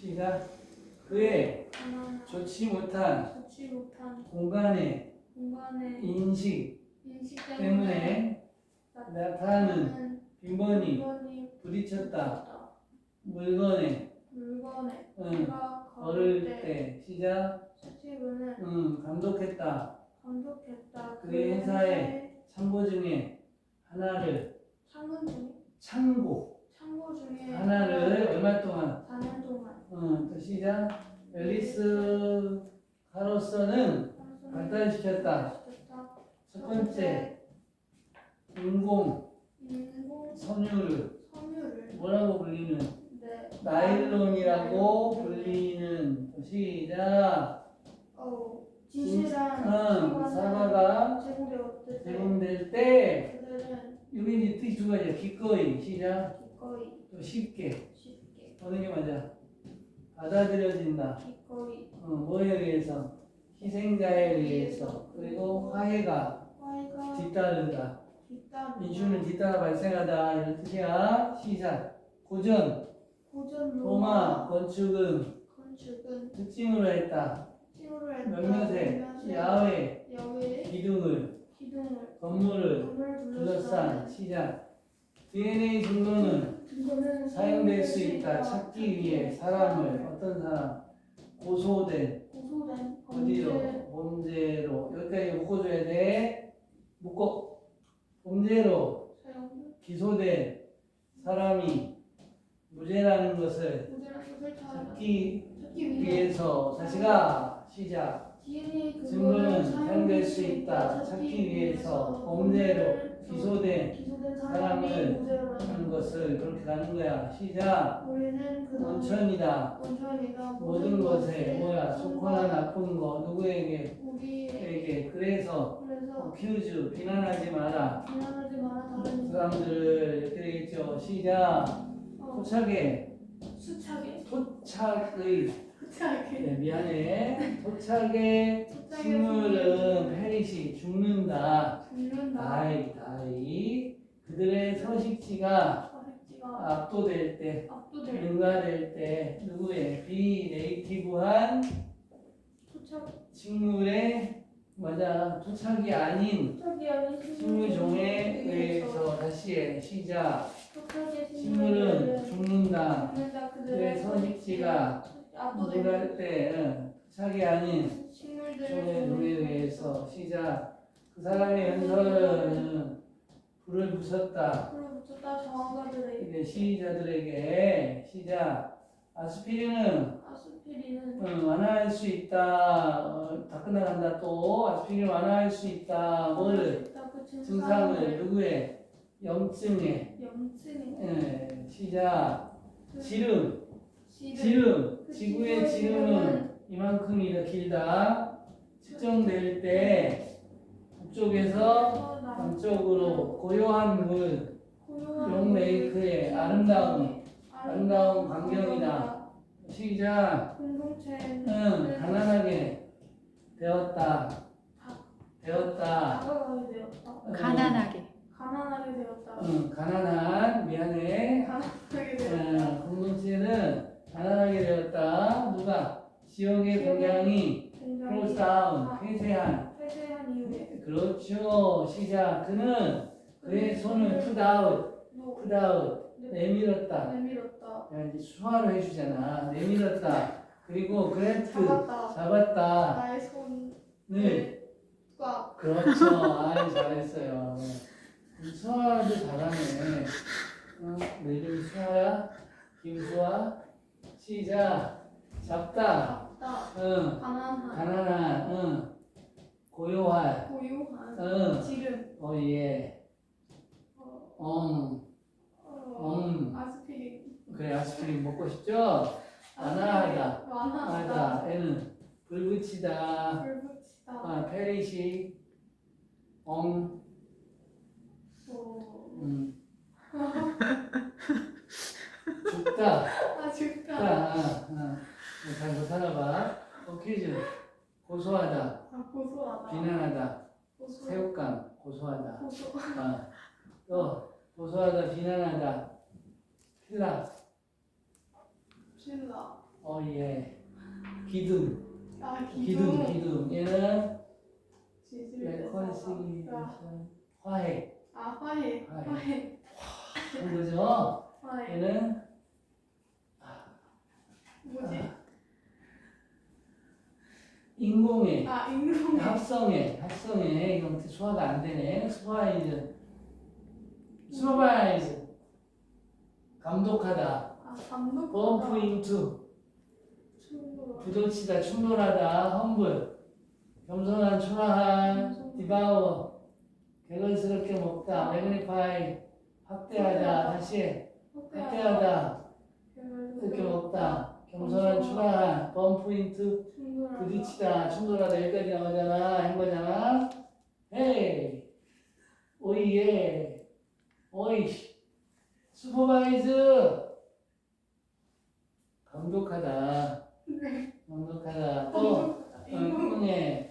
시작. 그의 좋지 못한 좋지 못한 공간의 공간의 인식 인식 때문에 때문에 나타나는 빈번히 물건이 부딪혔다. 물건에 물건에 응, 걸을 때때 시작. 스티븐은 응, 감독했다. 감독했다. 그의 회사에 참고 중에 하나를 창문 중에 참고 창고 중에 하나를 얼마 동안 4년 동안 응, 또 시작. 앨리스 카로서는 발달시켰다. 시켰다. 첫 번째 인공 인공 섬유를 섬유를 뭐라고 불리는 네. 나일론이라고 불리는 시작 어, 진- 진실한 응, 사과가 제공되었을 때 제공될 때 그들은 여기 이제 뜻이 두 가지야 기꺼이 시작 기꺼이 또 쉽게 쉽게 어느 게 맞아 받아들여진다. 기꺼이. 어, 뭐에 의해서? 희생자에 의해서. 그리고 화해가 화해가 뒤따른다. 인슈는 뒤따라 발생하다. 이런 뜻이야. 시작. 고전. 고전 로마. 로마. 건축은 건축은 특징으로 했다. 찌우를 했다. 몇몇의 몇몇의 야외 야외 기둥을. 기둥을. 건물을 건물 둘러싼. 시작. DNA 증거는 사용될 수 있다. 찾기 위해 사람을 어떤 사람? 고소된 고소된 어디로 범죄. 범죄로. 여기까지 묶어줘야 돼. 묶어. 범죄로 기소된 사람이 무죄라는 것을 찾- 찾기 찾기 위해 위해서 다시가 시작. 증거는 사용될 수 있다. 찾기 위해서 범죄로 기소된 기소된 사람을 하는 것을 그렇게 가는 거야. 시작. 우리는 그 원천이다. 원천이다. 모든 것에 뭐야 좋거나 나쁜 거 누구에게? 우리에게. 에게. 그래서 그래서 비난하지 마라. 비난하지 마라 다른 사람들을. 이렇게 되겠죠. 시작. 어, 토착의 수차게 토착의 수차게 네, 미안해. 토착의 식물은 페리시 죽는다. 죽는다. 다이 다이. 그들의 서식지가 서식지가 압도될 때 압도될 능가될 때 누구의 비네이티브한 토착. 식물의 맞아 토착이 아닌 토착이 아닌 식물종에 의해서 다시 해 시작. 식물은 죽는다. 죽는다. 그의 그들의 서식지가 압도될 누갈 때 응, 토착이 아닌 종의 종에 의해서 시작. 그 사람의 연설은 불을 붙였다. 불을 붙였다 저항가들의 이제 시자들에게 시작. 아스피린은 아스피린은 응, 완화할 수 있다. 어, 다 끝나간다 또. 아스피린 완화할 수 있다. 있다. 그 증상을 누구의? 염증에 염증에 예, 시작. 그 지름 지름 그 지구의 지름은 이만큼이다 길다. 측정될 때 북쪽에서 남쪽으로 고요한 물 용레이크의 아름다움 아름다운 광경이다. 시작. 공동체는 응 가난하게 되었다. 되었다. 다가가게 되었다. 가난하게 되었다. 응 가난한 미안해 가난하게 응, 되었다. 공동체는 가난하게 되었다 누가 지역의 공장이 굉장히 크로스 다운 폐쇄한 폐쇄한 이후에 그렇죠 시작 그는 그의 손을 put out 또 put out 내밀었다. 내밀었다. 야, 이제 수화로 해주잖아. 내밀었다. 그리고 그래프 잡았다. 잡았다. 나의 손을 네. 꽉. 그렇죠. 아이 잘했어요. 수화도 잘하네. 어, 내 이름이 수화야? 김수화 시작. 잡다. 잡다. 응. 가난한. 가난한 응. 고요한. 고요한. 응. 지름. 어예 어, 음 어, 음. 아스피린. 그래 아스피린 먹고 싶죠 완화하다 완화하다. 하다 애는 불 붙이다 불 붙이다. 아 페리시 엉 또. 음. 죽다 아 죽다. 아, 아. 잘 살아봐 어, 퀴즈 고소하다 아 고소하다. 비난하다 고소. 새우깡 고소하다 고소. 아, 또 고소하다 비난하다 필라 신라. 어, 예. 기둥. 아 기둥, 기둥. 기둥. 얘는 지질 레콘시리에이션. 화해. 아 화해. 화해. 화해. 그런 거죠? 화해. 얘는 뭐지? 인공의. 아 인공. 합성의. 합성의. 이건 소화가 안 되네. 슈퍼바이즈. 슈퍼바이즈. 감독하다. 아 감독. 범프 인투. 충돌. 부도치다, 충돌하다, 험블, 겸손한, 초라한, 디바워, 개걸스럽게 먹다, 매그니파이, 확대하다, 다시 확대하다, 이렇게 먹다, 겸손한, 초라한, 범프 인투, 부딪히다, 충돌하다, 여기까지 나오잖아, 한 거잖아. 헤이, 오이예, 오이씨, 슈퍼바이즈, 감독하다, 네. 감독하다, 또. 응애.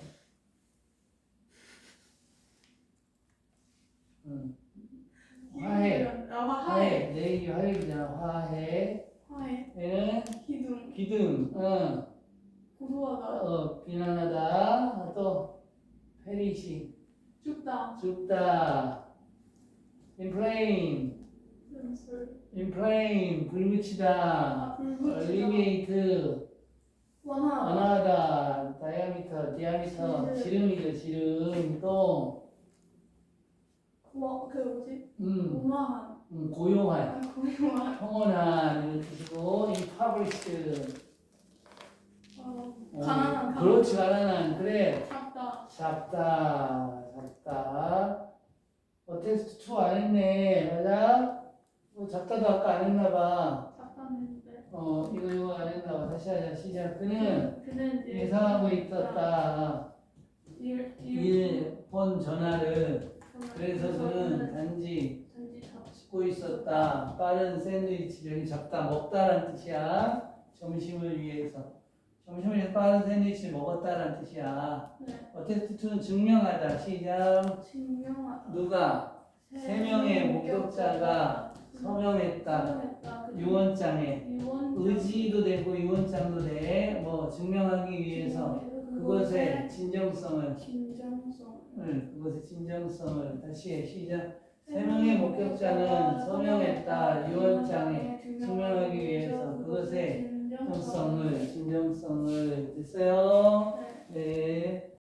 응. 화해. 아 화해. 화해. 내 얘기 화해이잖아. 화해. 화해. 얘는 기둥. 기둥. 응. 고소하다. 어, 비난하다. 또 페리시. 죽다. 죽다. 연술. 인플레임. 불붙이다. 아 불붙이다. 얼리게이트. 원하. 원하다. 다이아미터. 디아미터. 지름이죠. 지름. 또 뭐, 그 뭐지? 음. 고마한. 음, 고요한. 아 고요한. 평온한 이런 뜻이고 impoverished 어, 어, 가난한. 그렇지 가난한 그래 작다. 작다 어 테스트 2 안 했네 맞아? 뭐 작다도 아까 안 했나 봐어 작다는데. 이거 이거 안 했나 봐. 다시 하자 시작. 그는 그는 이제 예상하고 있었다. 일, 일, 전화를 그래서 그는 단지. 씻고 있었다. 빠른 샌드위치 여기 잡다 먹다라는 뜻이야. 점심을 위해서. 점심을 위해서 빠른 샌드위치를 먹었다라는 뜻이야. 네. 어, 테스트 2는 증명하다 시작. 증명하다. 누가? 세 명의 목격자가 서명했다 서명했다. 그 유언장에 유언장. 의지도 되고 유언장도 돼 뭐 증명하기 위해서 그것의 진정성을 진정성. 응, 그것의 진정성을 다시 해 시작 세 명의 목격자는 서명했다 유언장에 증명하기 위해서 그것의 진정성을 진정성을 진정성을 됐어요 네. 네